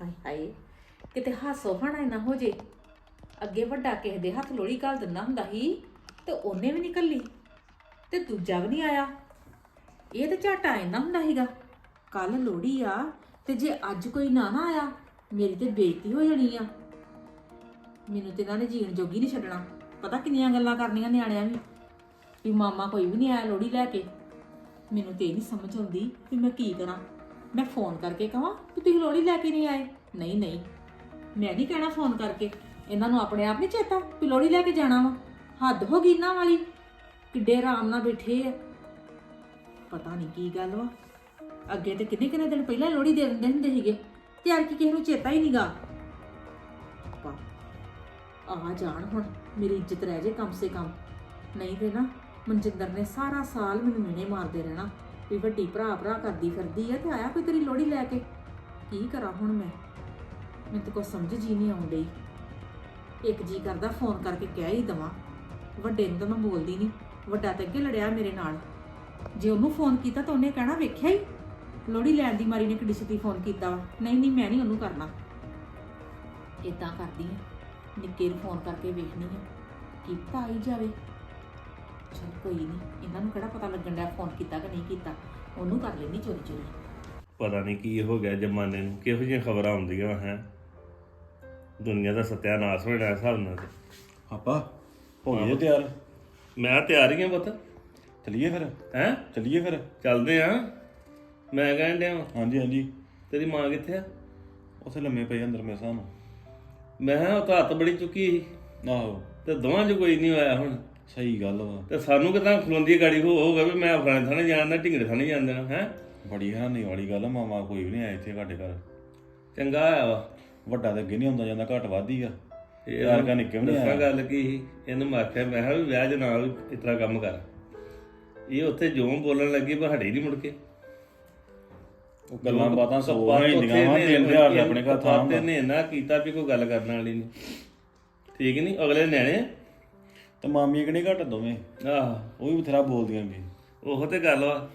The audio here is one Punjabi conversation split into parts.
ਹਾਏ ਹਾਏ, ਕਿਤੇ ਹਾਸੋ ਹਣਾ ਨਾ ਹੋ ਜੇ। ਅੱਗੇ ਵੱਡਾ ਕਿਸੇ ਦੇ ਹੱਥ ਲੋੜੀ ਘਾਲ ਦਿੰਦਾ ਹੁੰਦਾ ਸੀ, ਤੇ ਉਹਨੇ ਵੀ ਨਿਕਲੀ ਤੇ ਦੂਜਾ ਵੀ ਨਹੀਂ ਆਇਆ। ਇਹ ਤਾਂ ਝਾਟਾ ਇੰਨਾ ਹੁੰਦਾ ਸੀਗਾ ਕੱਲ ਲੋੜੀ ਆ, ਤੇ ਜੇ ਅੱਜ ਕੋਈ ਨਾ ਨਾ ਆਇਆ, ਮੇਰੀ ਤੇ ਬੇਇੱਜ਼ਤੀ ਹੋ ਜਾਣੀ ਆ। ਮੈਨੂੰ ਤੇ ਇਹਨਾਂ ਨੇ ਜੀਣ ਜੋਗੀ ਨਹੀਂ ਛੱਡਣਾ, ਪਤਾ ਕਿੰਨੀਆਂ ਗੱਲਾਂ ਕਰਨੀਆਂ ਨਿਆਣਿਆਂ ਵੀ ਵੀ ਮਾਮਾ ਕੋਈ ਵੀ ਨਹੀਂ ਆਇਆ ਲੋੜੀ ਲੈ ਕੇ। ਮੈਨੂੰ ਤੇ ਇਹ ਨਹੀਂ ਸਮਝ ਆਉਂਦੀ ਵੀ ਮੈਂ ਕੀ ਕਰਾਂ। ਮੈਂ ਫੋਨ ਕਰਕੇ ਕਹਾਂ ਕਿ ਤੁਸੀਂ ਲੋੜੀ ਲੈ ਕੇ ਨਹੀਂ ਆਏ? ਨਹੀਂ ਨਹੀਂ। ਮੈਂ ਨਹੀਂ ਕਹਿਣਾ ਫੋਨ ਕਰਕੇ। ਇਹਨਾਂ ਨੂੰ ਆਪਣੇ ਆਪ ਨਹੀਂ ਚੇਤਾ ਵੀ ਲੋੜੀ ਲੈ ਕੇ ਜਾਣਾ ਵਾ। ਹੱਦ ਹੋ ਗਈ ਇਹਨਾਂ ਵਾਲੀ। ਕਿੱਡੇ ਆਰਾਮ ਨਾਲ ਬੈਠੇ ਆ। ਪਤਾ ਨਹੀਂ ਕੀ ਗੱਲ ਵਾ। ਅੱਗੇ ਤੇ ਕਿੰਨੇ ਕਿੰਨੇ ਦਿਨ ਪਹਿਲਾਂ ਲੋੜੀ ਦੇ ਦਿੰਦੇ ਹੁੰਦੇ ਸੀਗੇ। ਤੇ ਅੱਜ ਕੀ ਕਿਸੇ ਨੂੰ ਚੇਤਾ ਹੀ ਨਹੀਂਗਾ ਆ ਜਾਣ ਹੁਣ। ਮੇਰੀ ਇੱਜ਼ਤ ਰਹਿ ਜੇ ਕਮ ਸੇ ਕਮ। ਨਹੀਂ ਤੇ ਨਾ ਮਨਜਿੰਦਰ ਨੇ ਸਾਰਾ ਸਾਲ ਮੈਨੂੰ ਮਿਹਣੇ ਮਾਰਦੇ ਰਹਿਣਾ। ਵੀ ਵੱਡੀ ਭਰਾ ਭਰਾ ਕਰਦੀ ਫਿਰਦੀ ਆ ਤੇ ਆਇਆ ਕੋਈ ਤੇਰੀ ਲੋੜੀ ਲੈ ਕੇ? ਕੀ ਕਰਾਂ ਹੁਣ ਮੈਂ? ਮੈਨੂੰ ਤਾਂ ਕੁਛ ਸਮਝ ਜੀ ਨਹੀਂ ਆਉਣ ਡਈ। ਇੱਕ ਜੀ ਕਰਦਾ, ਫੋਨ ਕਰਕੇ ਕਹਿ ਹੀ ਦਵਾਂ। ਵੱਡੇ ਨੂੰ ਤਾਂ ਮੈਂ ਬੋਲਦੀ ਨਹੀਂ। ਵੱਡਾ ਤਾਂ ਅੱਗੇ ਲੜਿਆ ਮੇਰੇ ਨਾਲ। ਜੇ ਉਹਨੂੰ ਫੋਨ ਕੀਤਾ ਤਾਂ ਉਹਨੇ ਕਹਿਣਾ, ਵੇਖਿਆ ਹੀ? ਲੋੜੀ ਲੈਣ ਦੀ ਮਾਰੀ ਨੇ ਕਿੱਡੀ ਛੇਤੀ ਫੋਨ ਕੀਤਾ ਵਾ। ਨਹੀਂ ਨਹੀਂ, ਮੈਂ ਨਹੀਂ ਉਹਨੂੰ ਕਰਨਾ। ਇਦਾਂ ਕਰਦੀ ਆ। ਨਿੱਕੇ ਨੂੰ ਫੋਨ ਕਰਕੇ ਵੇਖਣੀ ਆ। ਕੀਤਾ ਆਈ ਜਾਵੇ। ਚਲ ਕੋਈ ਨਹੀਂ ਇਹਨਾਂ ਨੂੰ ਕਿਹੜਾ ਪਤਾ ਲੱਗਣ ਡਿਆ ਫੋਨ ਕੀਤਾ ਕਿ ਨਹੀਂ ਕੀਤਾ ਉਹਨੂੰ ਕਰ ਲੈਣੀ ਚੋਰੀ ਚੋਰੀ। ਪਤਾ ਨਹੀਂ ਕੀ ਹੋ ਗਿਆ ਜਮਾਨੇ ਨੂੰ ਕਿਹੋ ਜਿਹੀਆਂ ਖਬਰਾਂ ਆਉਂਦੀਆਂ ਹੈ? ਦੁਨੀਆ ਦਾ ਸਤਿਆਨਾਸ਼ ਹੋਣਾ ਇਸ ਹਿਸਾਬ ਨਾਲ ਤੇ। ਆਪਾਂ ਹੋ ਗਏ ਤਿਆਰ? ਮੈਂ ਤਿਆਰ ਹੀ ਹਾਂ ਪੁੱਤ। ਚਲਿਏ ਫਿਰ? ਹੈ? ਚਲਿਏ ਫਿਰ? ਚੱਲਦੇ ਆ। ਮੈਂ ਕਹਿਣ ਡਿਆ ਵਾਂ, ਹਾਂਜੀ ਹਾਂਜੀ। ਤੇਰੀ ਮਾਂ ਕਿੱਥੇ ਆ? ਉੱਥੇ ਲੰਮੇ ਪਏ ਅੰਦਰ ਮੇਰੇ ਸਾਹਮਣੇ। ਮੈਂ ਕਿਹਾ ਉਹ ਤਾਂ ਹੱਥ ਬੜੀ ਚੁੱਕੀ ਸੀ। ਆਹੋ। ਤੇ ਦੋਵਾਂ 'ਚ ਕੋਈ ਨਹੀਂ ਹੋਇਆ ਹੁਣ। ਸਹੀ ਗੱਲ ਵਾ। ਤੇ ਸਾਨੂੰ ਕਿਦਾਂ ਖਲੋਂਦੀ ਗਾੜੀ? ਹੋ ਹੋਗਾ ਵੀ ਮੈਂ ਫਲਾਣੇ ਥਾਣੇ ਜਾਣਦਾ ਢਿੰਗੜੇ ਥਾਣੇ ਜਾਣ ਦੇਣਾ ਹੈ? ਬੜੀ ਹੈਰਾਨੀ ਵਾਲੀ ਗੱਲ ਆ ਮਾਮਾ ਕੋਈ ਵੀ ਨਹੀਂ ਆਇਆ ਇੱਥੇ ਸਾਡੇ ਘਰ। ਚੰਗਾ ਆਇਆ ਵਾ। ਵੱਡਾ ਤੇ ਅੱਗੇ ਨਹੀਂ ਹੁੰਦਾ ਜਾਂਦਾ ਘੱਟ ਵੱਧ ਹੀ ਆ। ਇਹ ਯਾਰ ਕਾ ਨਿੱਕੇ ਵੀ ਨਹੀਂ ਦੱਸਾਂ ਆਇਆ। ਗੱਲ ਕੀ ਸੀ ਇਹਨੂੰ ਮੈਂ ਆਖਿਆ ਮੈਂ ਕਿਹਾ ਵੀ ਵਿਆਹ ਦੇ ਨਾਲ ਇਸ ਤਰ੍ਹਾਂ ਕੰਮ ਕਰ। ਇਹ ਉੱਥੇ ਜਿਉਂ ਬੋਲਣ ਲੱਗੀ ਪਰ ਹੜੇ ਨਹੀਂ ਮੁੜ ਕੇ। ਉਹ ਗੱਲਾਂ ਬਾਤਾਂ ਸੋ ਕਪਾਤ ਹੀ ਉੱਥੇ ਹੁੰਦੀਆਂ ਵਾ ਨੇ ਦਿਨ ਦਿਹਾੜ ਦੇ ਆਪਣੇ ਘਰ ਥਾਂ ਕਪਾਤ ਨੇ ਨਾ ਕੀਤਾ ਵੀ ਕੋਈ ਗੱਲ ਕਰਨ ਵਾਲੀ ਨਹੀਂ। ਠੀਕ ਨਹੀਂ ਅਗਲੇ ਨਿਆਣੇ ਤੇ ਮਾਮੀ ਕਿਹੜੇ ਘੱਟ ਦੋਵੇਂ? ਆਹ। ਉਹ ਵੀ ਬਥੇਰਾ ਬੋਲਦੀਆਂ ਵੀ ਉਹ ਤੇ ਗੱਲ ਵਾ।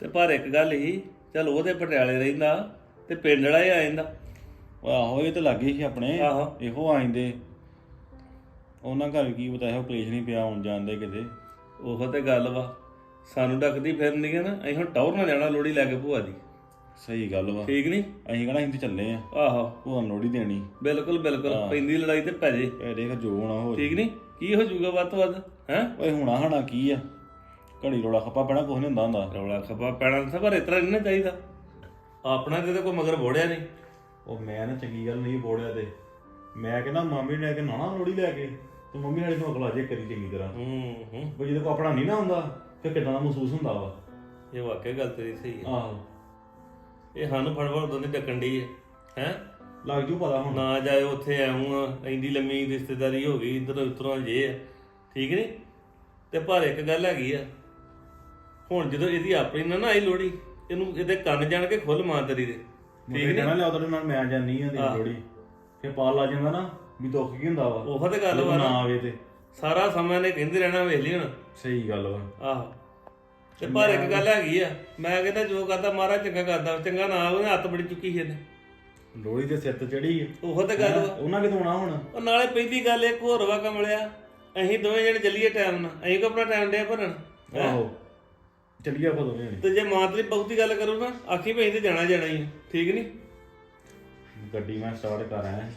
ਤੇ ਪਰ ਇੱਕ ਗੱਲ ਹੀ ਚਲ ਉਹਦੇ ਪਟਿਆਲੇ ਰਹਿੰਦਾ ਤੇ ਪਿੰਡ ਵਾਲਾ ਹੀ ਆ ਜਾਂਦਾ। ਉਹ ਆਹੋ ਇਹ ਤੇ ਲੱਗੇ ਸੀ ਆਪਣੇ। ਆਹੋ। ਇਹੋ ਆਇਂਦੇ ਉਹਨਾਂ ਘਰ ਕੀ ਪਤਾ ਇਹੋ ਕਲੇਸ਼ ਨਹੀਂ ਪਿਆ ਆਉਣ ਜਾਂਦੇ ਕਿਤੇ। ਉਹ ਤੇ ਗੱਲ ਵਾ। ਸਾਨੂੰ ਡੱਕਦੀ ਫਿਰਨੀ ਹੈ ਨਾ ਅਸੀਂ ਹੁਣ ਟੌਰ ਨਾਲ ਜਾਣਾ ਲੋੜੀ ਲੈ ਕੇ ਭੂਆ ਦੀ। ਸਹੀ ਗੱਲ ਵਾ। ਠੀਕ ਨਹੀਂ? ਅਸੀਂ ਕਹਣਾ ਅਸੀਂ ਤੇ ਚੱਲੇ ਆ। ਆਹੋ। ਭੂਆ ਨੂੰ ਲੋੜੀ ਦੇਣੀ। ਬਿਲਕੁਲ ਬਿਲਕੁਲ। ਪੈਂਦੀ ਲੜਾਈ ਤੇ ਪੈ ਜੇ। ਇਹ ਦੇਖ ਜੋ ਹੋਣਾ ਹੋ ਠੀਕ ਨਹੀਂ? ਕੀ ਹੋ ਜਾਊਗਾ ਵੱਧ ਤੋਂ ਵੱਧ ਹੈ? ਓਏ ਹੁਣਾ ਹਣਾ ਕੀ ਆ? ਘੜੀ ਰੋਲਾ ਖੱਪਾ ਪੈਣਾ ਕੁਛ ਨਹੀਂ ਹੁੰਦਾ ਹੁੰਦਾ। ਰੌਲਾ ਖਪਾ ਪੈਣਾ ਤਾਂ ਪਰ ਇਤਰਾ ਨਹੀਂ ਨਾ ਚਾਹੀਦਾ। ਆਪਣਾ ਤੇ ਤਾਂ ਕੋਈ ਮਗਰ ਬੋੜਿਆ ਨਹੀਂ ਉਹ ਮੈਂ ਨਾ ਚੰਗੀ ਗੱਲ ਨਹੀਂ ਬੋੜਿਆ ਤੇ। ਮੈਂ ਕਹਿੰਦਾ ਮਾਮੀ ਨੇ ਲੈ ਕੇ ਨਾਣਾ ਲੋੜੀ ਲੈ ਕੇ? ਤੇ ਮੰਮੀ ਵਾਲੇ ਨੂੰ ਅਗਲਾ ਜੇ ਕਰੀ ਚੰਗੀ ਤਰ੍ਹਾਂ। ਹੂੰ ਹੂੰ। ਉਹ ਜਦੋਂ ਕੋ ਆਪਣਾ ਨਹੀਂ ਨਾ ਹੁੰਦਾ ਫਿਰ ਕਿਦਾਂ ਦਾ ਮਹਿਸੂਸ ਹੁੰਦਾ ਵਾ? ਇਹ ਵਾਕਿਆ ਗੱਲ ਤੇਰੀ ਸਹੀ ਹੈ ਆਹੋ। ਇਹ ਸਾਨੂੰ ਫੜਫੜ ਦੋਨੇ ਟੱਕਣ ਦੀ ਹੈ ਹੈ? ਲੱਗ ਜੂ ਪਤਾ ਹੁਣ। ਨਾ ਜਾਏ ਉੱਥੇ ਆਉਂ ਇੰਦੀ ਲੰਮੀ ਰਿਸ਼ਤੇਦਾਰੀ ਹੋ ਗਈ ਇਧਰ ਉਧਰੋਂ ਜੇ ਆ। ਠੀਕ ਨਹੀਂ ਤੇ ਪਰ ਇੱਕ ਗੱਲ ਹੈਗੀ ਆ ਹੁਣ ਜਦੋਂ ਇਹਦੀ ਆਪਣੀ ਨਾ ਨਾ ਆਈ ਲੋੜੀ ਇਹਨੂੰ ਇਹਦੇ ਕੰਨ ਜਾਣ ਕੇ ਖੁੱਲ ਮਾਂ ਤੇਰੀ ਦੇ ਠੀਕ ਠੀਕ ਕਹਿਣਾ ਲਿਆ ਤੁਹਾਡੇ ਨਾਲ ਮੈਂ ਜਾਨੀ ਆ ਦੀ। ਲੋੜੀ ਫਿਰ ਪਾ ਲਾ ਜਾਂਦਾ ਨਾ ਵੀ ਦੁੱਖ ਕੀ ਹੁੰਦਾ ਵਾ। ਉਹ ਤੇ ਗੱਲ ਵਾ ਨਾ। ਨਾ ਆਵੇ ਤੇ। ਸਾਰਾ ਸਮਾਂ ਨੇ ਕਹਿੰਦੇ ਰਹਿਣਾ ਵੇਖ ਲਈ ਹੁਣ। ਸਹੀ ਗੱਲ ਵਾ। ਆਹੋ। ਤੇ ਪਰ ਇੱਕ ਗੱਲ ਹੈਗੀ ਆ ਮੈਂ ਕਹਿੰਦਾ ਜੋ ਕਰਦਾ ਮਹਾਰਾਜ ਚੰਗਾ ਕਰਦਾ ਚੰਗਾ ਨਾ ਉਹਨੇ ਹੱਥ ਬੜੀ ਚੁੱਕੀ ਸੀ ਇਹਨੇ। ਲੋੜੀ ਦੇ ਸਿਰ ਤੇ ਚੜੀ। ਉਹ ਤੇ ਗੱਲ ਵਾ। ਉਹਨਾਂ ਕਿਦੋਂ ਆਉਣਾ ਹੁਣ? ਉਹ ਨਾਲੇ ਪਹਿਲੀ ਗੱਲ ਇੱਕ ਹੋਰ ਵਾ ਕਮਲਿਆ ਅਸੀਂ ਦੋਵੇਂ ਜਣੇ ਚੱਲੀਏ ਟਾਈਮ ਨਾਲ। ਅਸੀਂ ਕੋ ਆਪਣਾ ਟਾਈਮ ਦੇ ਭਰਨ? ਹੈਂ? ਆਹੋ। ਚੱਲੀਏ ਆਪਾਂ ਦੋਵੇਂ ਜਣੇ। ਤੇ ਜੇ ਮਾਂ ਤੇਰੀ ਬਹੁਤੀ ਗੱਲ ਕਰੂ ਨਾ ਆਖੀ ਭਈ ਤੇ ਜਾਣਾ ਜਾਣਾ ਹੀ ਆ, ਠੀਕ ਨਹੀਂ ਗੱਡੀ ਮੈਂ ਸਟਾਰਟ ਕਰ ਆਇਆ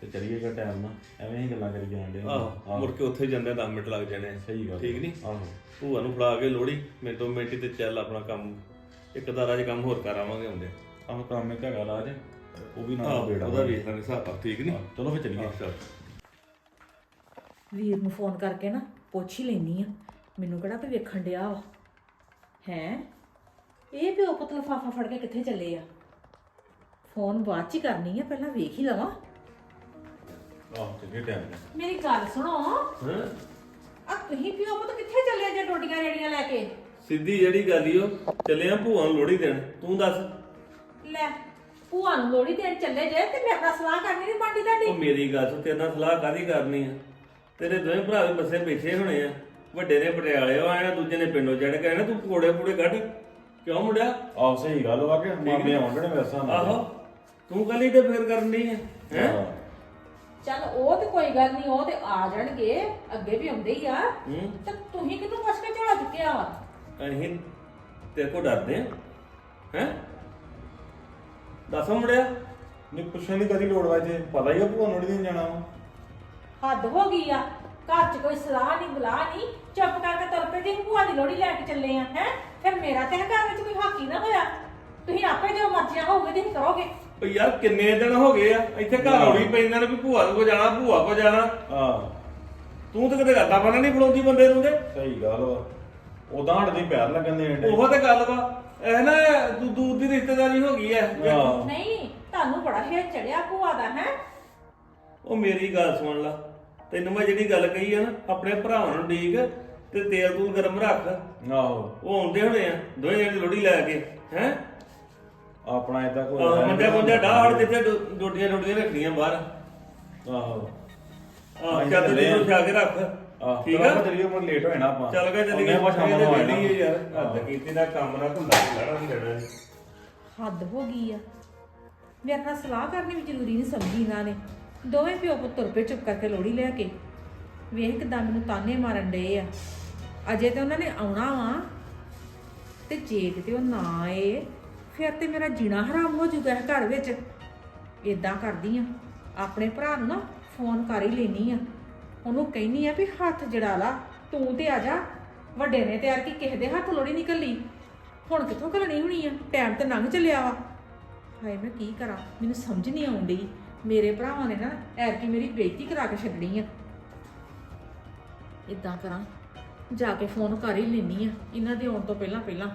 ਤੇ ਚੱਲੀਏਗਾ ਟਾਈਮ ਨਾਲ। ਐਵੇਂ ਹੀ ਗੱਲਾਂ ਕਰੀ ਜਾਂਦੇ ਆਹੋ ਮੁੜ ਕੇ ਉੱਥੇ ਜਾਂਦੇ 10 ਮਿੰਟ ਲੱਗ ਜਾਣੇ ਆ। ਸਹੀ ਗੱਲ ਠੀਕ ਨਹੀਂ ਆਹੋ। ਭੂਆ ਨੂੰ ਫੜਾ ਕੇ ਲੋੜੀ ਮਿੰਟੋ ਮਿੰਟੀ ਤੇ ਚੱਲ ਆਪਣਾ ਕੰਮ। ਇੱਕ ਦਾਰਾ ਚ ਕੰਮ ਹੋਰ ਕਰ ਆਵਾਂਗੇ ਆਉਂਦੇ ਆਹੋ ਕੰਮ ਇੱਕ ਹੈਗਾ ਰਾਜ। ਉਹ ਵੀ ਨਾਲ ਬੇੜਾ ਉਹਦਾ ਵੇਖ ਲਾਂਗੇ ਹਿਸਾਬ ਕਿਤਾਬ, ਠੀਕ ਨਹੀਂ? ਚਲੋ ਫਿਰ ਚੱਲੀਏ। ਚੱਲ। ਵੀਰ ਨੂੰ ਫੋਨ ਕਰਕੇ ਨਾ ਪੁੱਛ ਹੀ ਲੈਣੀ ਆ। ਮੈਨੂੰ ਕਿਹੜਾ ਤੇ ਵੇਖਣ ਡਿਆ ਵਾ। ਹੈ? ਇਹ ਪਿਓ ਪੁੱਤ ਲਫਾਫਾ ਫੜ ਕੇ ਕਿੱਥੇ ਚੱਲੇ ਆ? ਫੋਨ ਬਾਅਦ ਚ ਹੀ ਕਰਨੀ ਆ ਪਹਿਲਾਂ ਵੇਖ ਹੀ ਲਵਾਂ। ਆਹੋ ਟਾਈਮ ਮੇਰੀ ਗੱਲ ਸੁਣੋ। ਹੈਂ? ਆ ਤੁਸੀਂ ਪਿਓ ਪੁੱਤ ਕਿੱਥੇ ਚੱਲੇ ਜੇ ਟੋਟੀਆਂ ਰੇੜੀਆਂ ਲੈ ਕੇ? ਸਿੱਧੀ ਜਿਹੜੀ ਗੱਲ ਈ ਉਹ ਚੱਲੇ ਆ ਭੂਆ ਨੂੰ ਲੋੜੀ ਦੇਣ। ਤੂੰ ਦੱਸ। ਲੈ ਭੂਆ ਨੂੰ ਲੋੜੀ ਦੇਣ ਚੱਲੇ ਜੇ ਤੇ ਮੇਰੇ ਨਾਲ ਸਲਾਹ ਕਰਨੀ ਨਹੀਂ ਉਹ ਤੁਹਾਡੀ? ਮੇਰੀ ਗੱਲ ਸੁਣ ਤੇਰੇ ਨਾਲ ਸਲਾਹ ਕਾਦੀ ਕਰਨੀ ਆ? ਤੇਰੇ ਦੋਵੇਂ ਭਰਾ ਵੀ ਬੱਸੇ ਬੈਠੇ ਹੋਣੇ ਆ। ਵੱਡੇ ਨੇ ਪਟਿਆਲੇ ਆਇਆ ਦੂਜੇ ਨੇ ਪਿੰਡੋਂ ਚੜ ਕੇ ਆਇਆ ਤੂੰ ਪਕੌੜੇ ਪੂੜੇ ਕੱਢ। ਕਿਉਂ ਮੁੰਡਿਆ? ਆਹੋ ਸਹੀ ਗੱਲ ਵਾ ਕਿ ਮਾਮੇ ਆਉਂਦੇ ਨੇ ਮੇਰੇ ਸਾਹ ਨਾਲ। ਆਹੋ। ਤੂੰ ਕੱਲ ਤੇ ਫੇਰ ਕਰਨੀ ਹੈ ਹੈ? ਹਾਂ। ਚੱਲ ਉਹ ਤੇ ਕੋਈ ਗੱਲ ਨਹੀਂ ਉਹ ਤੇ ਆ ਜਾਣਗੇ ਅੱਗੇ ਵੀ ਆਉਂਦੇ ਹੀ ਆ। ਹੂੰ। ਤੇ ਤੁਸੀਂ ਕਿਹਨੂੰ ਪੁੱਛ ਕੇ ਝੋਲਾ ਚੁੱਕਿਆ ਵਾ? ਅਸੀਂ ਤੇਰੇ ਕੋ ਡਰਦੇ ਆ ਹੈ? ਦੱਸ ਮੁੜਿਆ ਨਹੀਂ ਪੁੱਛਣ ਦੀ ਕਦੀ ਲੋੜ ਵਾ ਇੱਥੇ ਪਤਾ ਹੀ ਆ ਭੂਆ ਨੂੰ ਨਹੀਂ ਜਾਣਾ ਵਾ। ਹੱਦ ਹੋ ਗਈ ਆ। ਘਰ 'ਚ ਕੋਈ ਸਲਾਹ ਨਹੀਂ ਬੁਲਾ ਨਹੀਂ ਚੁੱਪ ਕਰਕੇ ਤੁਰ ਪਏ ਜੇ ਭੂਆ ਦੀ ਲੋੜੀ ਲੈ ਕੇ ਚੱਲੇ ਆ ਹੈ? ਫਿਰ ਮੇਰਾ ਤੇ ਘਰ ਵਿੱਚ ਕੋਈ ਹਾਕੀ ਨਾ ਹੋਇਆ। ਤੁਸੀਂ ਆਪੇ ਜੋ ਮਰਜ਼ੀਆਂ ਹੋਊਗੇ ਤੁਸੀਂ ਕਰੋਗੇ। ਓ ਯਾਰ ਕਿੰਨੇ ਦਿਨ ਹੋ ਗਏ ਆ? ਇੱਥੇ ਘਰ ਔੜੀ ਪੈਂਦਾ ਨੇ ਵੀ ਭੂਆ ਕੋ ਜਾਣਾ ਭੂਆ ਕੋ ਜਾਣਾ। ਹਾਂ। ਤੂੰ ਤਾਂ ਕਦੇ ਗੱਦਾ ਬਣਾ ਨਹੀਂ ਫੜਾਉਂਦੀ ਬੰਦੇ ਨੂੰ ਤੇ? ਸਹੀ ਗੱਲ ਵਾ। ਉਦਾਂ ਹਟ ਦੇ ਪੈਰ ਲੱਗਣ ਦੇ ਡੇ ਉਹ ਤੇ ਗੱਲ ਵਾ। ਇਹ ਨਾ ਦੂ- ਦੂਰ ਦੀ ਰਿਸ਼ਤੇਦਾਰੀ ਹੋ ਗਈ ਐ। ਹਾਂ। ਨਹੀਂ ਤੁਹਾਨੂੰ ਬੜਾ ਫੇਰ ਚੜਿਆ ਭੂਆ ਦਾ ਹੈ? ਉਹ ਮੇਰੀ ਗੱਲ ਸੁਣ ਲਾ। ਤੈਨੂੰ ਮੈਂ ਜਿਹੜੀ ਗੱਲ ਕਹੀ ਆ ਨਾ ਆਪਣੇ ਭਰਾਵਾਂ ਨੂੰ ਡੀਕ ਤੇ ਤੇਲ ਤੂਲ ਗਰਮ ਰੱਖ। ਆਹੋ। ਉਹ ਆਉਂਦੇ ਹੋਣੇ ਆ ਦੋਵੇਂ ਜਣੇ ਲੋੜੀ ਲੈ ਕੇ ਹੈ? ਆਪਣਾ ਇਦਾਂ ਕੋਈ ਮੰਜਾ ਮੰਜਾ ਡਾਹੜ ਜਿੱਥੇ ਡੋ- ਡੋਡੀਆਂ ਡੋਡੀਆਂ ਰੱਖਣੀਆਂ ਬਾਹਰ। ਆਹੋ। ਆਹ ਚੱਲ ਆ। ਤੂੰ ਕੇ ਰੱਖ। ਆਹ। ਠੀਕ ਆ? ਚਲੀਏ ਮੈਂ ਲੇਟ ਹੋਣਾ ਆਪਾਂ। ਚੱਲ ਗਾ ਚੱਲੀ ਉਹਨੇ ਆਪਾਂ ਸ਼ਾਮ ਨੂੰ ਆ ਜਾਣਾ ਯਾਰ। ਹੱਦ ਕੀਤੀ ਦਾ ਕੰਮ ਨਾ ਭੁੱਲਾ ਲੜਾ ਨਹੀਂ ਦੇਣਾ ਹੱਦ ਹੋ ਗਈ ਆ। ਮੇਰੇ ਨਾਲ ਸਲਾਹ ਕਰਨੀ ਵੀ ਜ਼ਰੂਰੀ ਨਹੀਂ ਸਮਝੀ ਇਹਨਾਂ ਨੇ। ਦੋਵੇਂ ਪਿਓ ਪੁੱਤ ਤੁਰ ਪਏ ਚੁੱਪ ਕਰਕੇ ਲੋੜੀ ਲੈ ਕੇ। ਵੇਖ ਕਿਦਾਂ ਮੈਨੂੰ ਤਾਨੇ ਮਾਰਨ ਡਏ ਆ। ਅਜੇ ਤੇ ਉਹਨਾਂ ਨੇ ਆਉਣਾ ਵਾ। ਤੇ ਜੇ ਕਿਤੇ ਉਹ ਨਾ ਆਏ ਫਿਰ ਤੇ ਮੇਰਾ ਜੀਣਾ ਹਰਾਮ ਹੋ ਇਹ ਘਰ ਵਿੱਚ। ਇਦਾਂ ਕਰਦੀ ਆ। ਆਪਣੇ ਭਰਾ ਨੂੰ ਨਾ ਫੋਨ ਕਰ ਹੀ ਲੈਣੀ ਆ। ਉਹਨੂੰ ਕਹਿਨੀ ਆ ਵੀ ਹੱਥ ਜੜਾ ਲਾ, ਤੂੰ ਤੇ ਆ ਜਾ। ਵੱਡੇ ਨੇ ਤਿਆਰ ਕੀ ਕਿਸੇ ਦੇ ਹੱਥ ਲੋੜੀ ਨਿਕਲੀ ਹੁਣ ਕਿੱਥੋਂ ਘਲਣੀ ਹੋਣੀ ਆ? ਟਾਈਮ ਤੇ ਲੰਘ ਚੱਲਿਆ ਵਾ। ਹਾਏ, ਮੈਂ ਕੀ ਕਰਾਂ? ਮੈਨੂੰ ਸਮਝ ਨਹੀਂ ਆਉਂਦੀ ਮੇਰੇ ਭਰਾਵਾਂ ਨੇ ਨਾ ਐਰਕੀ ਮੇਰੀ ਬੇਇੱਜ਼ਤੀ ਕਰਾ ਕੇ ਛੱਡਣੀ ਆ। ਇਦਾਂ ਕਰਾਂ, ਜਾ ਕੇ ਫੋਨ ਕਰ ਹੀ ਲੈਣੀ ਆ। ਇਹਨਾਂ ਦੇ ਆਉਣ ਤੋਂ ਪਹਿਲਾਂ ਪਹਿਲਾਂ।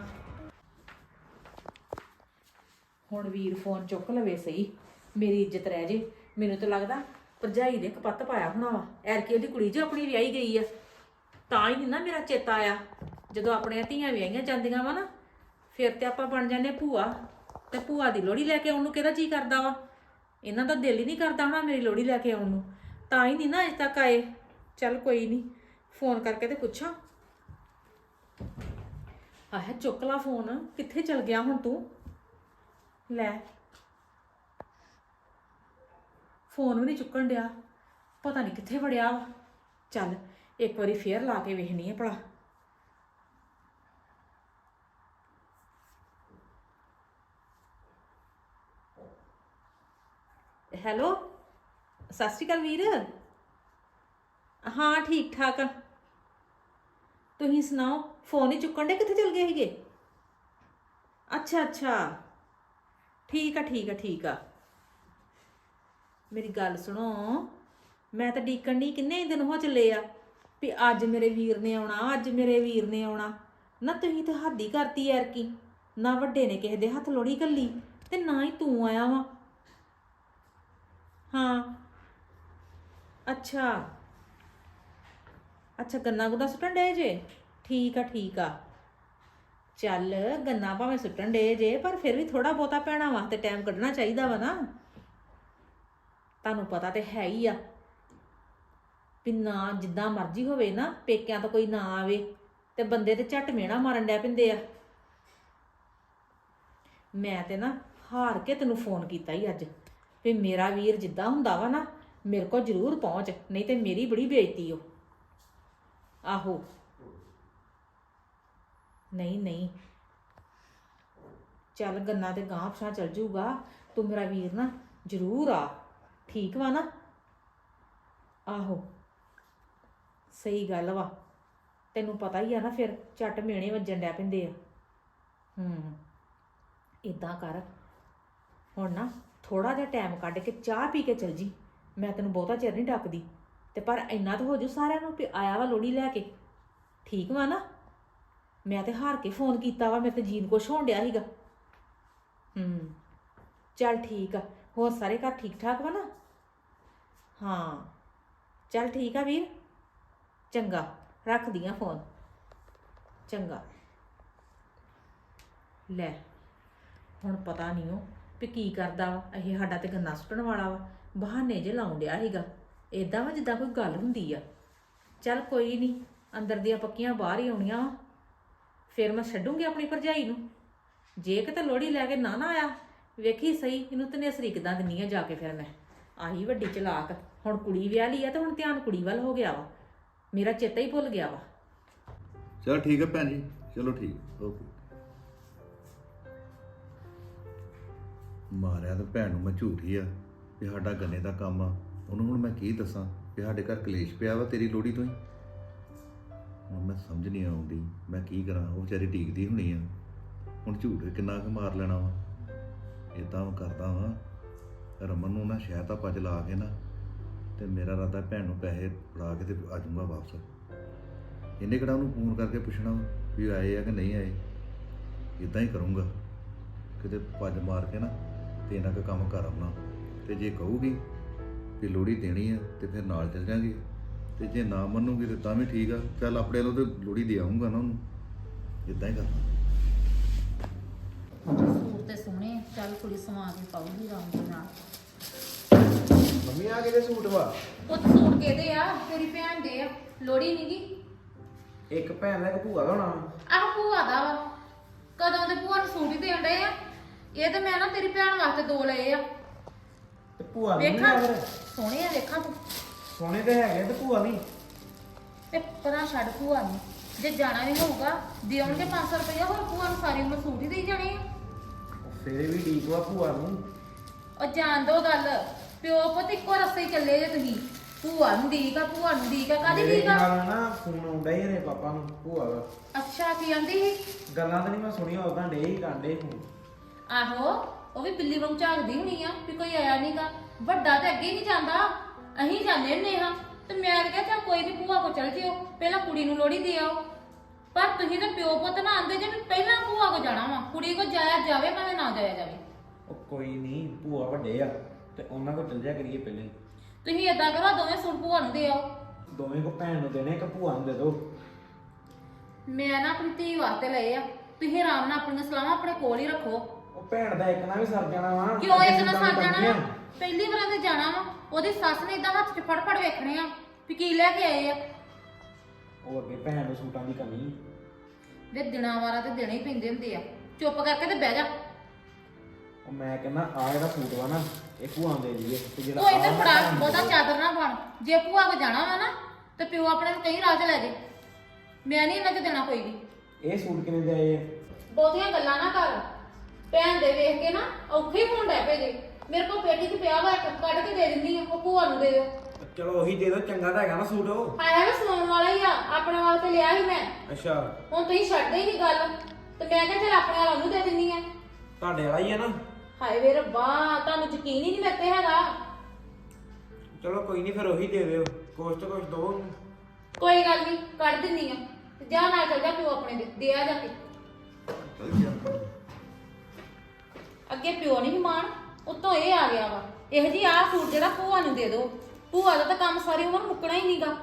ਹੁਣ ਵੀਰ ਫੋਨ ਚੁੱਕ ਲਵੇ ਸਹੀ। ਮੇਰੀ ਇੱਜ਼ਤ ਰਹਿ ਜੇ। ਮੈਨੂੰ ਤਾਂ ਲੱਗਦਾ ਭਰਜਾਈ ਦੇ ਕਪੱਤ ਪਾਇਆ ਹੋਣਾ ਵਾ ਐਰਕੀ ਉਹਦੀ ਕੁੜੀ ਜੇ ਆਪਣੀ ਵਿਆਹੀ ਗਈ ਆ, ਤਾਂ ਹੀ ਨੀ ਨਾ ਮੇਰਾ ਚੇਤਾ ਆਇਆ। ਜਦੋਂ ਆਪਣੀਆਂ ਧੀਆਂ ਵਿਆਹੀਆਂ ਜਾਂਦੀਆਂ ਵਾ ਨਾ, ਫਿਰ ਤੇ ਆਪਾਂ ਬਣ ਜਾਂਦੇ ਭੂਆ, ਤੇ ਭੂਆ ਦੀ ਲੋੜੀ ਲੈ ਕੇ ਆਉਣ ਨੂੰ ਕਿਹਦਾ ਜੀ ਕਰਦਾ ਵਾ? ਇਹਨਾਂ ਦਾ ਦਿਲ ਹੀ ਨਹੀਂ ਕਰਦਾ ਹੋਣਾ ਮੇਰੀ ਲੋੜੀ ਲੈ ਕੇ ਆਉਣ ਨੂੰ। ਤਾਂ ਹੀ ਨਹੀਂ ਨਾ ਅਜੇ ਤੱਕ ਆਏ। ਚੱਲ ਕੋਈ ਨਹੀਂ ਫੋਨ ਕਰਕੇ ਤੇ ਪੁੱਛਾਂ। ਆਹ ਚੁੱਕ ਲਾ ਫੋਨ, ਕਿੱਥੇ ਚਲ ਗਿਆ ਹੁਣ ਤੂੰ? ਲੈ। ਫੋਨ ਵੀ ਨਹੀਂ ਚੁੱਕਣ ਡਿਆ। ਪਤਾ ਨਹੀਂ ਕਿੱਥੇ ਵੜਿਆ ਵਾ। ਚੱਲ, ਇੱਕ ਵਾਰੀ ਫੇਰ ਲਾ ਕੇ ਵੇਖਣੀ ਹੈ ਭਲਾ। ਹੈਲੋ, ਸਤਿ ਸ਼੍ਰੀ ਅਕਾਲ ਵੀਰ। ਹਾਂ, ਠੀਕ ਠਾਕ ਆ। ਤੁਸੀਂ ਸੁਣਾਓ, ਫੋਨ ਹੀ ਚੁੱਕਣ ਦੇ ਕਿੱਥੇ ਚਲ ਗਏ ਸੀਗੇ? ਅੱਛਾ ਅੱਛਾ। ਠੀਕ ਆ ਠੀਕ ਆ ਠੀਕ ਆ। ਮੇਰੀ ਗੱਲ ਸੁਣੋ। ਮੈਂ ਤਾਂ ਡੀਕਣ ਦੀ ਕਿੰਨੇ ਹੀ ਦਿਨ ਹੋ ਚੱਲੇ ਆ ਵੀ ਅੱਜ ਮੇਰੇ ਵੀਰ ਨੇ ਆਉਣਾ, ਅੱਜ ਮੇਰੇ ਵੀਰ ਨੇ ਆਉਣਾ। ਨਾ ਤੁਸੀਂ ਤੇ ਹੱਦੀ ਕਰਤੀ ਯਾਰ ਕੀ ਨਾ ਵੱਡੇ ਨੇ ਕਿਸੇ ਦੇ ਹੱਥ ਲੋੜੀ ਕੱਲੀ ਤੇ ਨਾ ਹੀ ਤੂੰ ਆਇਆ ਵਾ। ਹਾਂ। ਅੱਛਾ। ਅੱਛਾ, ਗੰਨਾ ਗੁੱਦਾ ਸੁੱਟਣ ਡੇ ਜੇ? ਠੀਕ ਆ ਠੀਕ ਆ। ਚੱਲ, ਗੰਨਾ ਭਾਵੇਂ ਸੁੱਟਣ ਡੇ ਜੇ, ਪਰ ਫਿਰ ਵੀ ਥੋੜਾ ਬਹੁਤਾ ਪੈਣਾ ਵਾਸਤੇ ਟਾਈਮ ਕੱਢਣਾ ਚਾਹੀਦਾ ਵਾ ਨਾ। ਤੁਹਾਨੂੰ ਪਤਾ ਤੇ ਹੈ ਹੀ ਆ ਵੀ ਨਾ ਜਿੱਦਾਂ ਮਰਜ਼ੀ ਹੋਵੇ ਨਾ, ਪੇਕਿਆਂ ਤੋਂ ਕੋਈ ਨਾ ਆਵੇ ਤੇ ਬੰਦੇ ਤੇ ਝੱਟ ਮੇਣਾ ਮਾਰਨ ਡੈ ਪਿੰਦੇ ਆ। ਮੈਂ ਤੇ ਨਾ ਹਾਰ ਕੇ ਤੈਨੂੰ ਫੋਨ ਕੀਤਾ ਹੀ ਅੱਜ ਵੀ ਮੇਰਾ ਵੀਰ ਜਿੱਦਾਂ ਹੁੰਦਾ ਵਾ ਨਾ, ਮੇਰੇ ਕੋਲ ਜ਼ਰੂਰ ਪਹੁੰਚ, ਨਹੀਂ ਤੇ ਮੇਰੀ ਬੜੀ ਬੇਇੱਜ਼ਤੀ ਓ। ਆਹੋ। ਨਹੀਂ ਨਹੀਂ। ਚੱਲ ਗੰਨਾ ਤੇ ਗਾਂਹ ਪਛਾਂ ਚੱਲ ਜੂਗਾ, ਤੂੰ ਮੇਰਾ ਵੀਰ ਨਾ ਜ਼ਰੂਰ ਆ। ਠੀਕ ਵਾ ਨਾ? ਆਹੋ। ਸਹੀ ਗੱਲ ਵਾ। ਤੈਨੂੰ ਪਤਾ ਹੀ ਆ ਨਾ ਫਿਰ, ਝੱਟ ਮੇਣੇ ਵੱਜਣ ਡੈ ਪੈਂਦੇ ਆ। ਹੂੰ। ਇਦਾਂ ਕਰ। ਹੁਣ ਨਾ ਥੋੜਾ ਜਿਹਾ ਟਾਈਮ ਕੱਢ ਕੇ ਚਾਹ ਪੀ ਕੇ ਚਲ ਜੀ। ਮੈਂ ਤੈਨੂੰ ਬਹੁਤਾ ਚਿਰ ਨਹੀਂ ਡੱਕਦੀ। ਤੇ ਪਰ ਇੰਨਾ ਤਾਂ ਹੋ ਜੂ ਸਾਰਿਆਂ ਨੂੰ ਵੀ ਆਇਆ ਵਾ ਲੋੜੀ ਲੈ ਕੇ। ਠੀਕ ਵਾ ਨਾ? ਮੈਂ ਤੇ ਹਾਰ ਕੇ ਫੋਨ ਕੀਤਾ ਵਾ, ਮੇਰੇ ਤੇ ਜੀਨ ਕੁਛ ਹੋਣ ਡਿਆ ਸੀਗਾ। ਹੂੰ। ਚੱਲ ਠੀਕ ਆ। ਹੋਰ ਸਾਰੇ ਘਰ ਠੀਕ ਠਾਕ ਵਾ ਨਾ? ਹਾਂ। ਚੱਲ ਠੀਕ ਆ ਵੀਰ। ਚੰਗਾ। ਰੱਖਦੀ ਆ ਫੋਨ। ਚੰਗਾ। ਲੈ, ਹੁਣ ਪਤਾ ਨਹੀਂ ਉਹ ਵੀ ਕੀ ਕਰਦਾ ਵਾ। ਇਹ ਸਾਡਾ ਤੇ ਗੰਨਾ ਸੁੱਟਣ ਵਾਲਾ ਵਾ। ਬਹਾਨੇ ਜੇ ਲਾਉਣ ਡਿਆ ਸੀਗਾ। ਏਦਾਂ ਵਾ ਜਿੱਦਾਂ ਕੋਈ ਗੱਲ ਹੁੰਦੀ ਆ। ਚੱਲ ਕੋਈ ਨਹੀਂ, ਅੰਦਰ ਦੀਆਂ ਪੱਕੀਆਂ ਬਾਹਰ ਹੀ ਆਉਣੀਆਂ ਵਾ। ਫਿਰ ਮੈਂ ਛੱਡੂੰਗੀ ਆਪਣੀ ਭਰਜਾਈ ਨੂੰ। ਜੇ ਕਿਤੇ ਲੋੜੀ ਲੈ ਕੇ ਨਾ ਨਾ ਆਇਆ ਵੇਖੀ ਸਹੀ, ਇਹਨੂੰ ਤਨੇਸਰੀ ਕਿਦਾਂ ਦਿੰਨੀ ਆ ਜਾ ਕੇ ਫਿਰ ਮੈਂ। ਆਹੀ ਵੱਡੀ ਚਲਾਕ, ਹੁਣ ਕੁੜੀ ਵਿਆਹ ਲਈ ਆ ਤੇ ਹੁਣ ਧਿਆਨ ਕੁੜੀ ਵੱਲ ਹੋ ਗਿਆ ਵਾ। ਮੇਰਾ ਚੇਤਾ ਹੀ ਭੁੱਲ ਗਿਆ ਵਾ। ਚਲ ਠੀਕ ਹੈ ਭੈਣ ਜੀ, ਚਲੋ ਠੀਕ, ਓਕੇ। ਮਾਰਿਆ ਤਾਂ ਭੈਣ ਨੂੰ ਮੈਂ ਝੂਠ ਹੀ ਆ, ਵੀ ਸਾਡਾ ਗੰਨੇ ਦਾ ਕੰਮ ਆ। ਉਹਨੂੰ ਹੁਣ ਮੈਂ ਕੀ ਦੱਸਾਂ, ਵੀ ਸਾਡੇ ਘਰ ਕਲੇਸ਼ ਪਿਆ ਵਾ ਤੇਰੀ ਲੋੜੀ ਤੋਂ ਹੀ। ਹੁਣ ਮੈਂ ਸਮਝ ਨਹੀਂ ਆਉਂਦੀ, ਮੈਂ ਕੀ ਕਰਾਂ, ਉਹ ਵਿਚਾਰੀ ਡੀਕਦੀ ਹੋਣੀ ਆ। ਹੁਣ ਝੂਠ ਕਿੰਨਾ ਕੁ ਮਾਰ ਲੈਣਾ ਵਾ। ਇਦਾਂ ਕਰਦਾ ਵਾਂ। ਰਮਨ ਨੂੰ ਨਾ ਸ਼ਹਿਰ ਦਾ ਪੱਜ ਲਾ ਕੇ ਨਾ ਤੇ ਮੇਰਾ ਰਾਦਾ ਭੈਣ ਨੂੰ ਪੈਸੇ ਫੜਾ ਕੇ ਤੇ ਆ ਜਾਊਂਗਾ ਵਾਪਸ। ਇਹਨੇ ਕਿਹੜਾ ਉਹਨੂੰ ਫੋਨ ਕਰਕੇ ਪੁੱਛਣਾ ਵਾ ਵੀ ਆਏ ਆ ਕਿ ਨਹੀਂ ਆਏ? ਇਦਾਂ ਹੀ ਕਰੂੰਗਾ। ਕਿਤੇ ਪੱਜ ਮਾਰ ਕੇ ਨਾ ਤੇ ਇਹਨਾਂ ਕੋ ਕੰਮ ਕਰ ਆਉਣਾ। ਤੇ ਜੇ ਕਹੂਗੀ ਵੀ ਲੋੜੀ ਦੇਣੀ ਆ ਤੇ ਫਿਰ ਨਾਲ ਚੱਲ ਜਾਾਂਗੇ। ਤੇ ਜੇ ਨਾ ਮੰਨੂਗੀ ਤੇ ਤਾਂ ਵੀ ਠੀਕ ਆ। ਚੱਲ ਆਪਣੇ ਵੱਲੋਂ ਤੇ ਲੋੜੀ ਦੇ ਆਉਂਗਾ ਨਾ ਉਹਨੂੰ। ਇਦਾਂ ਹੀ ਕਰਨਾ। ਚੱਲ ਕੁੜੀ ਸਵਾ ਕੇ ਪਾਉਗੀ ਆਰਾਮ ਦੇ ਨਾਲ। ਮੰਮੀ ਆ ਕਿਹਦੇ ਸੂਟ ਵਾ? ਉਹ ਤਾਂ ਸੂਟ ਕਿਹਦੇ ਆ? ਤੇਰੀ ਭੈਣ ਦੇ ਆ। ਲੋੜੀ ਨੀ ਗੀ? ਇੱਕ ਭੈਣ ਦਾ ਇੱਕ ਭੂਆ ਦਾ ਹੋਣਾ ਆਹ ਭੂਆ ਦਾ ਵਾ। ਕਦੋਂ ਦੇ ਭੂਆ ਨੂੰ ਸੂਟ ਹੀ ਦੇਣ ਡਏ ਆ? ਇਹ ਤੇ ਮੈਂ ਨਾ ਤੇਰੀ ਭੈਣ ਵਾਸਤੇ ਦੋ ਲਏ ਆ। ਤੇ ਭੂਆ ਵੀ ਵੇਖਾਂ। ਨਹੀਂ ਸੋਹਣੇ ਆ ਵੇਖਾਂ ਤੂੰ। ਸੋਨੇ ਤੇ ਹੈਗੇ ਤੇ ਭੂਆ ਵੀ। ਤੇ ਪਰਾਂ ਛੱਡ ਭੂਆ ਨੂੰ। ਜੇ ਜਾਣਾ ਵੀ ਹੋਊਗਾ ਦੇਉਣਗੇ 500 ਰੁਪਇਆ ਹੋਰ ਭੂਆ ਨੂੰ ਸਾਰੀ ਉਮਰ ਸੂਟ ਹੀ ਦੇਈ ਜਾਣੇ ਆ। ਫੇਰ ਵੀ ਠੀਕ ਵਾ ਭੂਆ ਨੂੰ। ਉਹ ਜਾਣ ਦੋ ਗੱਲ ਪਿਓ ਪੁੱਤ ਇੱਕੋ ਰਸਤੇ ਚੱਲੇ ਜੇ ਤੁਸੀਂ। ਭੂਆ ਨੂੰ ਦੀਕ ਆ ਭੂਆ ਨੂੰ ਦੀਕ ਆ ਕਾਦੀ ਮੇਰੇ ਦੀਕ ਆ? ਨਾਲ ਨਾ ਫੋਨ ਆਉਂਦਾ ਹੀ ਰੇ ਪਾਪਾ ਨੂੰ ਭੂਆ ਦਾ। ਅੱਛਾ ਕੀ ਆਂਦੀ ਸੀ? ਗੱਲਾਂ ਤਾਂ ਨਹੀਂ ਮੈਂ ਸੁਣੀਆਂ ਉਦਾਂ ਡੇ ਹੀ ਕਾਂਡੇ ਫੋਨ। ਆਹੋ ਉਹ ਵੀ ਬਿੱਲੀ ਵਾਂਗ ਝਾਕਦੀ ਹੋਣੀ ਆ ਵੀ ਕੋਈ ਆਇਆ ਨਹੀਂਗਾ ਵੱਡਾ ਤੇ ਅੱਗੇ ਨਹੀਂ ਜਾਂਦਾ ਅਹੀਂ ਜਾਂਦੇ ਹੁੰਦੇ ਹਾਂ। ਤੇ ਮੈਂ ਕਿਹਾ ਚੱਲ ਕੋਈ ਨਹੀਂ ਭੂਆ ਕੋ ਚਲ ਜਿਓ ਪਹਿਲਾਂ ਕੁੜੀ ਨੂੰ ਲੋੜੀ ਦੇ ਆਓ। ਤੁਸੀਂ ਤਾਂ ਪਿਓ ਪੁੱਤ ਨਾ ਆਂਦੇ ਜੇ ਪਹਿਲਾਂ ਭੂਆ ਕੋ ਜਾਣਾ ਵਾ ਕੁੜੀ ਕੋ ਜਾਇਆ ਜਾਵੇ ਭਾਵੇਂ ਨਾ ਜਾਇਆ ਜਾਵੇ। ਉਹ ਕੋਈ ਨਹੀਂ ਭੂਆ ਵੱਡੇ ਆ ਤੇ ਉਹਨਾਂ ਕੋਲ ਚੱਲ ਜਾ ਕਰੀਏ ਪਹਿਲੇ ਤੁਸੀਂ ਏਦਾਂ ਕਰੋ ਆਹ ਦੋਵੇਂ ਸੂਟ ਭੂਆ ਨੂੰ ਦੇ ਆਓ। ਦੋਵੇਂ ਕੋ ਭੈਣ ਨੂੰ ਦੇਣੇ ਇੱਕ ਭੂਆ ਨੂੰ ਦੇ ਦੋ। ਮੈਂ ਨਾ ਆਪਣੀ ਧੀ ਵਾਸਤੇ ਲਏ ਆ ਤੁਸੀਂ ਆਰਾਮ ਨਾਲ ਆਪਣੀਆਂ ਸਲਾਹਾਂ ਆਪਣੇ ਕੋਲ ਹੀ ਰੱਖੋ। ਉਹ ਭੈਣ ਦਾ ਇੱਕ ਨਾ ਵੀ ਸਰ ਜਾਣਾ ਵਾ ਕਿਉਂ ਇੱਕ ਨਾ ਸਰ ਜਾਣਾ ਵਾ? ਪਹਿਲੀ ਵਾਰ ਤੇ ਜਾਣਾ ਵਾ ਉਹਦੀ ਸੱਸ ਨੇ ਇਦਾਂ ਹੱਥ 'ਚ ਫੜ ਫੜ ਵੇਖਣੇ ਆ ਵੀ ਕੀ ਲੈ ਕੇ ਆਏ ਆ। ਉਹ ਅੱਗੇ ਭੈਣ ਨੂੰ ਸੂਟਾਂ ਦੀ ਕਮੀ। ਵੇ ਦਿਨਾਂ ਵਾਰਾ ਤੇ ਦੇਣੇ ਹੀ ਪੈਂਦੇ ਹੁੰਦੇ ਆ। ਚੁੱਪ ਕਰਕੇ ਤੇ ਬਹਿ ਜਾ। ਉਹ ਮੈਂ ਕਹਿੰਦਾ ਆ ਜਿਹੜਾ ਸੂਟ ਵਾ ਨਾ ਇਹ ਭੂਆ ਦੇ ਦਈਏ ਤੇ ਜਿਹੜਾ ਆਹ ਤੇ ਨਾ ਫੜਾ ਬਹੁਤਾ ਦੇ ਚਾਦਰ ਨਾ ਬਣ ਜੇ ਭੂਆ ਕੋ ਜਾਣਾ ਵਾ ਨਾ ਤੇ ਪਿਓ ਆਪਣੇ ਨੂੰ ਕਈ ਰਾਜ ਲੈ ਜੇ। ਮੈਂ ਨਹੀਂ ਇਹਨਾਂ 'ਚ ਦੇਣਾ ਕੋਈ ਵੀ। ਇਹ ਸੂਟ ਕਿੰਨੇ ਦੇ ਆਏ ਆ? ਬਹੁਤੀਆਂ ਗੱਲਾਂ ਨਾ ਕਰ। ਭੈਣ ਦੇ ਵੇਖ ਕੇ ਨਾ ਔਖੇ ਹੀ ਹੋਣ ਡੈ ਪਏ ਜੇ। ਮੇਰੇ ਕੋਲ ਪੇਟੀ 'ਚ ਪਿਆ ਵਾ ਇੱਕ ਕੱਢ ਕੇ ਦੇ ਦਿੰਦੀ ਆ ਉਹ ਭੂਆ ਨੂੰ ਦੇ ਦਿਓ। ਚਲੋ ਉਹੀ ਦੇ ਦਿਓ ਚੰਗਾ ਤਾਂ ਹੈਗਾ ਨਾ ਸੂਟ ਉਹ। ਆਇਆ ਨਾ ਸਮਾਉਣ ਵਾਲਾ ਹੀ ਆ ਆਪਣੇ ਵਾਸਤੇ ਲਿਆ ਸੀ ਮੈਂ। ਅੱਛਾ। ਹੁਣ ਤੁਸੀਂ ਛੱਡਦੇ ਹੀ ਨਹੀਂ ਗੱਲ। ਤੇ ਮੈਂ ਕਿਹਾ ਚਲ ਆਪਣੇ ਵਾਲਾ ਨੂੰ ਦੇ ਦਿੰਨੀ ਆ। ਤੁਹਾਡੇ ਵਾਲਾ ਹੀ ਆ ਨਾ। ਹਾਏ ਵੇ ਰੱਬਾ ਤੁਹਾਨੂੰ ਯਕੀਨ ਹੀ ਨਹੀਂ ਮੇਰੇ ਤੇ ਹੈਗਾ। ਚਲੋ ਕੋਈ ਨਹੀਂ ਫਿਰ ਉਹੀ ਦੇ ਦਿਓ। ਕੁਛ ਤੋਂ ਕੁਛ ਦੋ। ਕੋਈ ਗੱਲ ਨਹੀਂ ਕੱਢ ਦਿੰਨੀ ਆ। ਤੇ ਜਾ ਨਾਲ ਚੱਲ ਜਾ ਪਿਓ ਆਪਣੇ ਦੇ ਦੇ ਆ ਜਾ ਕੇ। ਅੱਗੇ ਪਿਓ ਨਹੀਂ ਮਾਣ ਉਤੋਂ ਇਹ ਆ ਗਿਆ ਵਾ। ਇਹ ਜੀ ਆਹ ਸੂਟ ਜਿਹੜਾ ਭੂਆ ਨੂੰ ਦੇ ਦਿਓ ਭੂਆ ਦਾ ਤਾਂ ਕੰਮ ਸਾਰੀ ਉਮਰ ਮੁੱਕਣਾ ਹੀ ਨਹੀਂਗਾ।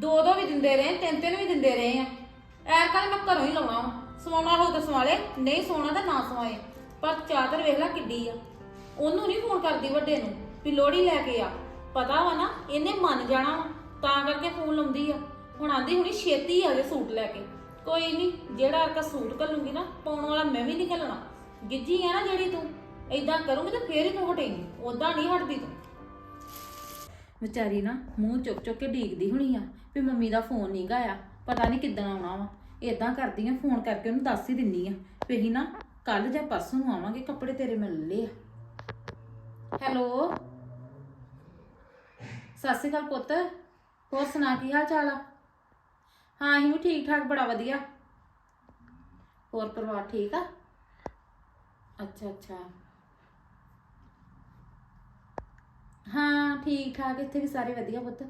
ਦੋ ਦੋ ਵੀ ਦਿੰਦੇ ਰਹੇ, ਤਿੰਨ ਤਿੰਨ ਵੀ ਦਿੰਦੇ ਰਹੇ ਆ। ਐਰ ਕੱਲ ਮੈਂ ਘਰੋਂ ਹੀ ਲਾਉਣਾ ਵਾ। ਸਵਾਉਣਾ ਹੋਊ ਤਾਂ ਸਵਾਲੇ ਨਹੀਂ ਸਵਾਉਣਾ ਤਾਂ ਨਾ ਸਵਾਏ। ਪਰ ਚਾਦਰ ਵੇਖ ਲੈ ਕਿੱਡੀ ਆ। ਉਹਨੂੰ ਨਹੀਂ ਫੋਨ ਕਰਦੀ ਵੱਡੇ ਨੂੰ ਵੀ ਲੋੜੀ ਲੈ ਕੇ ਆ। ਪਤਾ ਵਾ ਨਾ, ਇਹਨੇ ਮੰਨ ਜਾਣਾ ਵਾ। ਤਾਂ ਕਰਕੇ ਫੋਨ ਲਾਉਂਦੀ ਆ। ਹੁਣ ਆਂਦੀ ਹੁਣੀ ਛੇਤੀ ਆ ਜੇ ਸੂਟ ਲੈ ਕੇ। ਕੋਈ ਨਹੀਂ ਜਿਹੜਾ ਅਰਕਾ ਸੂਟ ਘੱਲੂਗੀ ਨਾ, ਪਾਉਣ ਵਾਲਾ ਮੈਂ ਵੀ ਨਹੀਂ ਘੱਲਣਾ। ਗਿੱਜੀ ਆ ਨਾ ਜਿਹੜੀ ਤੂੰ। ਏਦਾਂ ਕਰੂੰਗੀ ਤਾਂ ਫੇਰ ਹੀ ਤੂੰ ਹਟੇਂਗੀ। ਉਦਾਂ ਨਹੀਂ ਹਟਦੀ ਤੂੰ। ਵਿਚਾਰੀ ਨਾ ਮੂੰਹ ਚੁੱਕ ਚੁੱਕ ਕੇ ਡੀਕਦੀ ਹੋਣੀ ਆ, ਵੀ ਮੰਮੀ ਦਾ ਫੋਨ ਨਹੀਂ ਆਇਆ, ਪਤਾ ਨਹੀਂ ਕਿੱਦਾਂ ਆਉਣਾ ਵਾ। ਏਦਾਂ ਕਰਦੀ ਆ, ਫੋਨ ਕਰਕੇ ਉਹਨੂੰ ਦੱਸ ਹੀ ਦਿੰਨੀ ਆ ਵੀ ਅਸੀਂ ਨਾ ਕੱਲ ਜਾਂ ਪਰਸੋਂ ਨੂੰ ਆਵਾਂਗੇ, ਕੱਪੜੇ ਤੇਰੇ ਮਿਲ ਲਏ ਆ। ਹੈਲੋ? ਸਤਿ ਸ਼੍ਰੀ ਅਕਾਲ ਪੁੱਤ, ਹੋਰ ਸੁਣਾ ਕੀ ਹਾਲ ਚਾਲ ਆ? ਹਾਂ, ਅਸੀਂ ਵੀ ਠੀਕ ਠਾਕ, ਬੜਾ ਵਧੀਆ। ਹੋਰ ਪਰਿਵਾਰ ਠੀਕ ਆ? ਅੱਛਾ ਅੱਛਾ। ਹਾਂ, ਠੀਕ ਠਾਕ, ਇੱਥੇ ਵੀ ਸਾਰੇ ਵਧੀਆ ਪੁੱਤ।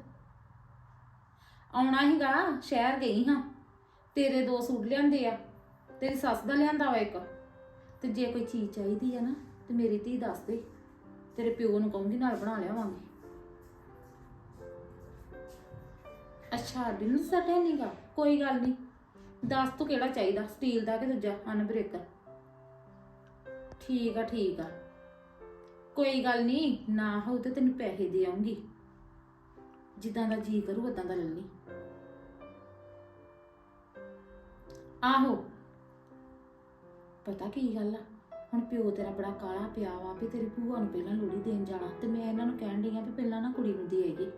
ਆਉਣਾ ਹੀਗਾ ਸ਼ਹਿਰ ਗਈ ਹਾਂ। ਤੇਰੇ ਦੋ ਸੂਟ ਲਿਆਂਦੇ ਆ, ਤੇਰੀ ਸੱਸ ਦਾ ਲਿਆਂਦਾ ਵਾ ਇੱਕ। ਤੇ ਜੇ ਕੋਈ ਚੀਜ਼ ਚਾਹੀਦੀ ਆ ਨਾ, ਤੇ ਮੇਰੀ ਧੀ ਦੱਸ ਦੇ। ਤੇਰੇ ਪਿਓ ਨੂੰ ਕਹੂੰਗੀ ਨਾਲ ਬਣਾ ਲਿਆਵਾਂਗੇ। ਅੱਛਾ ਡਿਨਰ ਸੈਟ ਹੈ ਨਹੀਂਗਾ ਕੋਈ ਗੱਲ ਨਹੀਂ ਦੱਸ ਤੂੰ ਕਿਹੜਾ ਚਾਹੀਦਾ, ਸਟੀਲ ਦਾ ਕਿ ਦੂਜਾ ਅਨਬ੍ਰੇਕਰ ਠੀਕ ਆ ਠੀਕ ਆ। ਕੋਈ ਗੱਲ ਨਹੀਂ ਨਾ ਹੋਊ ਤੇ ਤੈਨੂੰ ਪੈਸੇ ਦੇ ਆਉਂਗੀ ਜਿੱਦਾਂ ਦਾ ਜੀ ਕਰੂ ਉਦਾਂ ਦਾ ਲੈ ਆਹੋ। ਪਤਾ ਕੀ ਗੱਲ ਆ? ਹੁਣ ਪਿਓ ਤੇਰਾ ਬੜਾ ਕਾਲਾ ਪਿਆ ਵਾ ਵੀ ਤੇਰੀ ਭੂਆ ਨੂੰ ਪਹਿਲਾਂ ਲੋੜੀ ਦੇਣ ਜਾਣਾ ਤੇ ਮੈਂ ਇਹਨਾਂ ਨੂੰ ਕਹਿਣ ਡਈ ਆ ਵੀ ਪਹਿਲਾਂ ਨਾ ਕੁੜੀ ਨੂੰ ਦੇਏਗੀ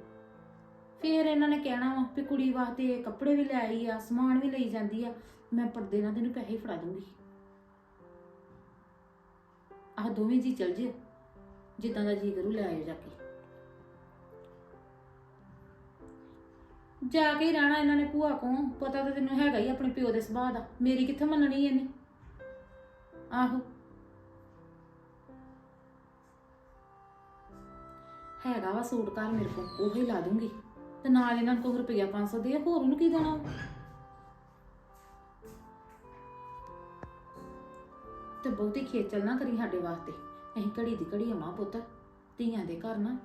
ਫੇਰ ਇਹਨਾਂ ਨੇ ਕਹਿਣਾ ਵਾ ਵੀ ਕੁੜੀ ਵਾਸਤੇ ਕੱਪੜੇ ਵੀ ਲੈ ਆਈ ਆ, ਸਮਾਨ ਵੀ ਲਈ ਜਾਂਦੀ ਆ। ਮੈਂ ਪਰਦੇ ਨਾਲ ਤੈਨੂੰ ਪੈਸੇ ਫੜਾ ਦੂੰਗੀ। ਆਹ ਦੋਵੇਂ ਜੀ ਚੱਲ ਜਿਓ। ਜਿੱਦਾਂ ਦਾ ਜੀ ਕਰੂ, ਲੈ ਆਇਓ ਜਾ ਕੇ। ਜਾ ਕੇ ਹੀ ਰਹਿਣਾ ਇਹਨਾਂ ਨੇ ਭੂਆ ਕੋਲ। ਪਤਾ ਤਾਂ ਤੈਨੂੰ ਹੈਗਾ ਹੀ ਆਪਣੇ ਪਿਓ ਦੇ ਸੁਭਾਅ ਦਾ। ਮੇਰੀ ਕਿੱਥੇ ਮੰਨਣੀ ਇਹਨੇ? ਆਹੋ। ਹੈਗਾ ਵਾ ਸੂਟ ਘਰ ਮੇਰੇ ਕੋਲ, ਉਹ ਹੀ ਲਾ ਦੂੰਗੀ। ਤੇ ਨਾਲ ਇਹਨਾਂ ਕੋਲ ਰੁਪਈਆ 500 ਦੇ, ਹੋਰ ਉਹਨੂੰ ਕੀ ਦੇਣਾ? ਵਾ? ਤੇ ਬਹੁਤੀ ਖੇਚਲ ਨਾ ਕਰੀ ਸਾਡੇ ਵਾਸਤੇ। ਅਸੀਂ ਘੜੀ ਦੀ ਘੜੀ ਆਵਾਂ ਪੁੱਤ, ਧੀਆਂ ਦੇ ਘਰ ਨਾ,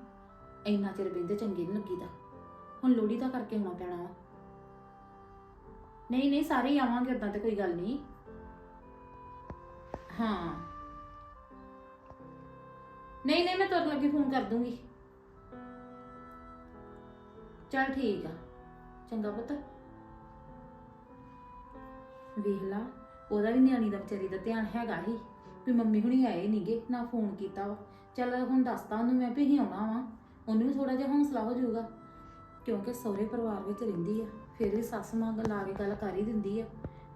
ਇੰਨਾ ਚਿਰ ਬੈਠੇ ਚੰਗੇ ਨਹੀਂ ਲੱਗੀਦਾ। ਹੁਣ ਲੋੜੀ ਦਾ ਕਰਕੇ ਆਉਣਾ ਪੈਣਾ ਵਾ। ਨਹੀਂ ਨਹੀਂ, ਸਾਰੇ ਹੀ ਆਵਾਂਗੇ ਉਦਾਂ ਤੇ ਕੋਈ ਗੱਲ ਨਹੀਂ। ਹਾਂ। ਨਹੀਂ ਨਹੀਂ, ਮੈਂ ਤੁਰ ਲੱਗੀ, ਫੋਨ ਕਰ ਦੂੰਗੀ। ਚਲ ਠੀਕ ਆ। ਚੰਗਾ ਪੁੱਤ। ਵੇਖ ਲਾ, ਉਹਦਾ ਵੀ ਨਿਆਣੀ ਦਾ ਵਿਚਾਰੀ ਦਾ ਧਿਆਨ ਹੈਗਾ ਹੀ। ਵੀ ਮੰਮੀ ਹੁਣੀ ਆਏ ਨਹੀਂਗੇ ਨਾ ਫੋਨ ਕੀਤਾ ਵਾ। ਚੱਲ ਹੁਣ ਦੱਸਤਾ ਉਹਨੂੰ ਮੈਂ ਵੀ ਅਸੀਂ ਆਉਣਾ ਵਾ। ਉਹਨੂੰ ਵੀ ਥੋੜਾ ਜਿਹਾ ਹੌਸਲਾ ਹੋ ਜਾਊਗਾ। ਕਿਉਂਕਿ ਸਹੁਰੇ ਪਰਿਵਾਰ ਵਿੱਚ ਰਹਿੰਦੀ ਆ, ਫਿਰ ਵੀ ਸੱਸ ਮਾਂ ਲਾ ਕੇ ਗੱਲ ਕਰ ਹੀ ਦਿੰਦੀ ਆ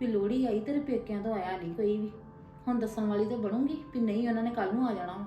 ਵੀ ਲੋੜੀ ਆਈ ਤੇਰੇ ਪੇਕਿਆਂ ਤੋਂ ਆਇਆ ਨਹੀਂ ਕੋਈ ਵੀ। ਹੁਣ ਦੱਸਣ ਵਾਲੀ ਤਾਂ ਬਣੂਗੀ ਵੀ ਨਹੀਂ, ਉਹਨਾਂ ਨੇ ਕੱਲ ਨੂੰ ਆ ਜਾਣਾ ਵਾ।